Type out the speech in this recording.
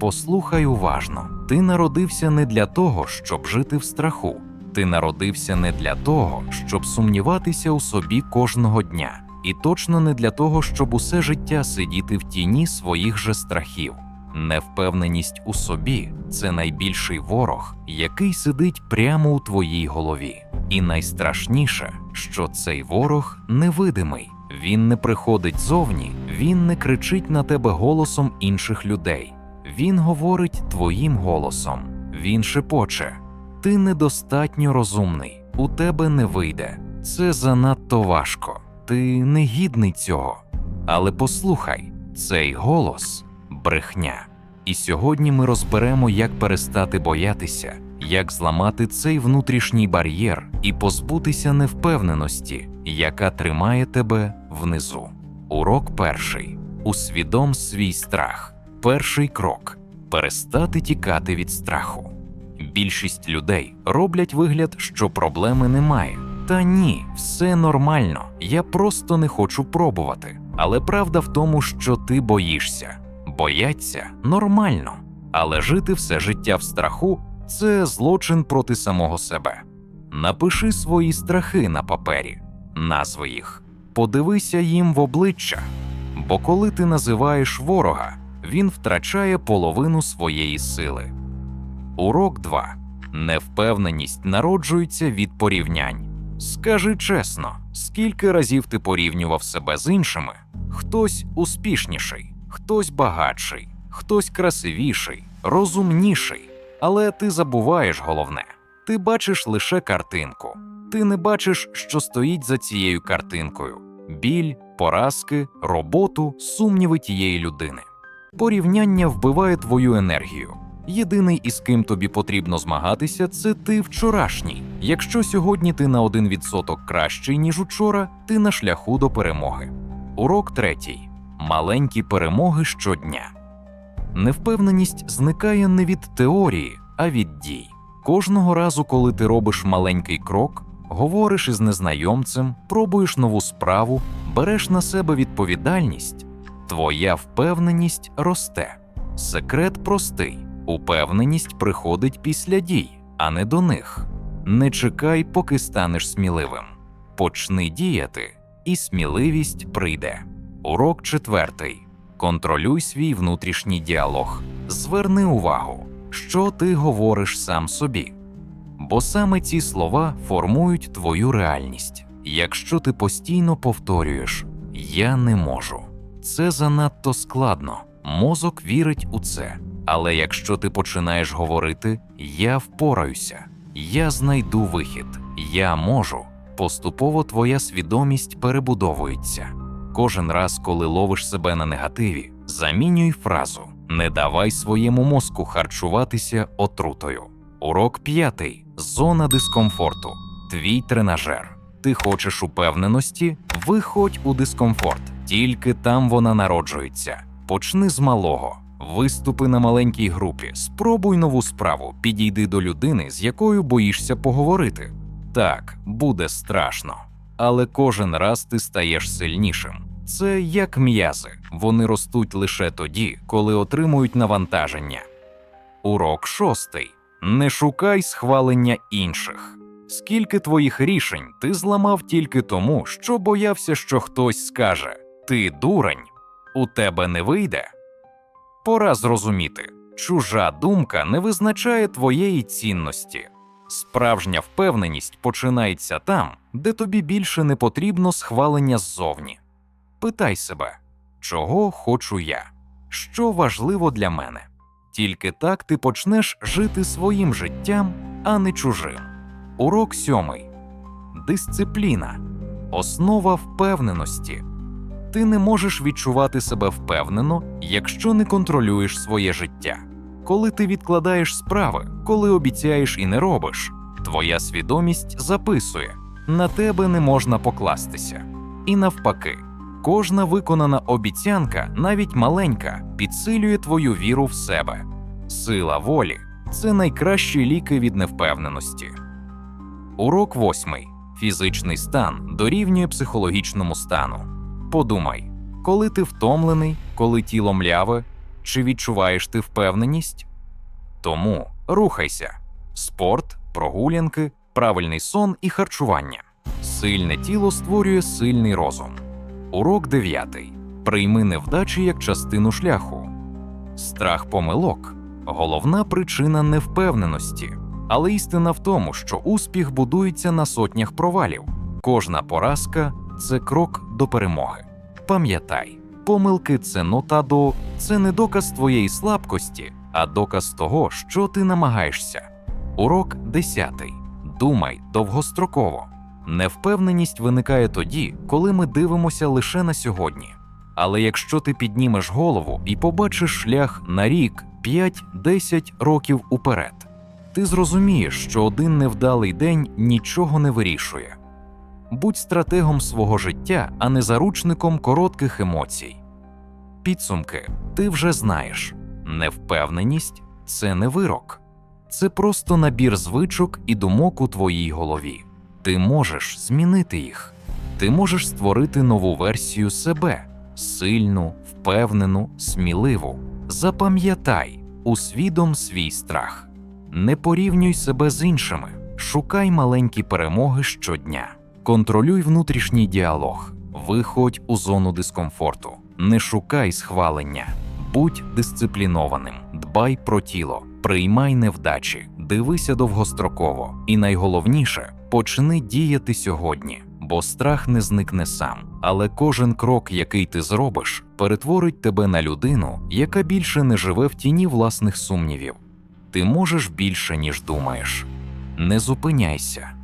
Послухай уважно: ти народився не для того, щоб жити в страху. Ти народився не для того, щоб сумніватися у собі кожного дня, і точно не для того, щоб усе життя сидіти в тіні своїх же страхів. Невпевненість у собі це найбільший ворог, який сидить прямо у твоїй голові. І найстрашніше, що цей ворог невидимий. Він не приходить зовні, він не кричить на тебе голосом інших людей. Він говорить твоїм голосом. Він шепоче: Ти недостатньо розумний, у тебе не вийде. Це занадто важко. Ти не гідний цього. Але послухай, цей голос брехня. І сьогодні ми розберемо, як перестати боятися, як зламати цей внутрішній бар'єр і позбутися невпевненості, яка тримає тебе внизу. Урок перший: усвідом свій страх. Перший крок перестати тікати від страху. Більшість людей роблять вигляд, що проблеми немає. Та ні, все нормально. Я просто не хочу пробувати. Але правда в тому, що ти боїшся. Бояться нормально, але жити все життя в страху це злочин проти самого себе. Напиши свої страхи на папері, назви їх, подивися їм в обличчя. Бо коли ти називаєш ворога, він втрачає половину своєї сили. Урок 2. Невпевненість народжується від порівнянь. Скажи чесно, скільки разів ти порівнював себе з іншими? Хтось успішніший, хтось багатший, хтось красивіший, розумніший. Але ти забуваєш головне: ти бачиш лише картинку. Ти не бачиш, що стоїть за цією картинкою: біль, поразки, роботу, сумніви тієї людини. Порівняння вбиває твою енергію. Єдиний, із ким тобі потрібно змагатися, це ти вчорашній. Якщо сьогодні ти на 1% кращий, ніж учора, ти на шляху до перемоги. Урок третій: маленькі перемоги щодня. Невпевненість зникає не від теорії, а від дій. Кожного разу, коли ти робиш маленький крок, говориш із незнайомцем, пробуєш нову справу, береш на себе відповідальність, твоя впевненість росте. Секрет простий: упевненість приходить після дій, а не до них. Не чекай, поки станеш сміливим. Почни діяти, і сміливість прийде. Урок четвертий. Контролюй свій внутрішній діалог. Зверни увагу, що ти говориш сам собі. Бо саме ці слова формують твою реальність. Якщо ти постійно повторюєш Я не можу, це занадто складно. Мозок вірить у це. Але якщо ти починаєш говорити Я впораюся, я знайду вихід, я можу, поступово твоя свідомість перебудовується. Кожен раз, коли ловиш себе на негативі, замінюй фразу Не давай своєму мозку харчуватися отрутою. Урок п'ятий зона дискомфорту. Твій тренажер. Ти хочеш упевненості? Виходь у дискомфорт, тільки там вона народжується. Почни з малого. Виступи на маленькій групі, спробуй нову справу, підійди до людини, з якою боїшся поговорити. Так, буде страшно, але кожен раз ти стаєш сильнішим. Це як м'язи, вони ростуть лише тоді, коли отримують навантаження. Урок шостий: не шукай схвалення інших. Скільки твоїх рішень ти зламав тільки тому, що боявся, що хтось скаже: Ти дурень, у тебе не вийде. Пора зрозуміти, чужа думка не визначає твоєї цінності. Справжня впевненість починається там, де тобі більше не потрібно схвалення ззовні. Питай себе, чого хочу я, що важливо для мене. Тільки так ти почнеш жити своїм життям, а не чужим. Урок сьомий дисципліна, основа впевненості. Ти не можеш відчувати себе впевнено, якщо не контролюєш своє життя. Коли ти відкладаєш справи, коли обіцяєш і не робиш, твоя свідомість записує на тебе не можна покластися. І навпаки, кожна виконана обіцянка, навіть маленька, підсилює твою віру в себе. Сила волі це найкращі ліки від невпевненості. Урок восьмий. Фізичний стан дорівнює психологічному стану. Подумай, коли ти втомлений, коли тіло мляве, Чи відчуваєш ти впевненість? Тому рухайся: спорт, прогулянки, правильний сон і харчування. Сильне тіло створює сильний розум. Урок 9. Прийми невдачі як частину шляху. Страх помилок головна причина невпевненості. Але істина в тому, що успіх будується на сотнях провалів. Кожна поразка це крок до перемоги. Пам'ятай, помилки це нота до це не доказ твоєї слабкості, а доказ того, що ти намагаєшся. Урок 10. Думай довгостроково. Невпевненість виникає тоді, коли ми дивимося лише на сьогодні. Але якщо ти піднімеш голову і побачиш шлях на рік, 5-10 років уперед, ти зрозумієш, що один невдалий день нічого не вирішує. Будь стратегом свого життя, а не заручником коротких емоцій. Підсумки ти вже знаєш невпевненість це не вирок, це просто набір звичок і думок у твоїй голові. Ти можеш змінити їх, ти можеш створити нову версію себе сильну, впевнену, сміливу. Запам'ятай усвідом свій страх. Не порівнюй себе з іншими, шукай маленькі перемоги щодня, контролюй внутрішній діалог, виходь у зону дискомфорту, не шукай схвалення, будь дисциплінованим, дбай про тіло, приймай невдачі, дивися довгостроково, і найголовніше почни діяти сьогодні, бо страх не зникне сам. Але кожен крок, який ти зробиш, перетворить тебе на людину, яка більше не живе в тіні власних сумнівів. Ти можеш більше, ніж думаєш. Не зупиняйся,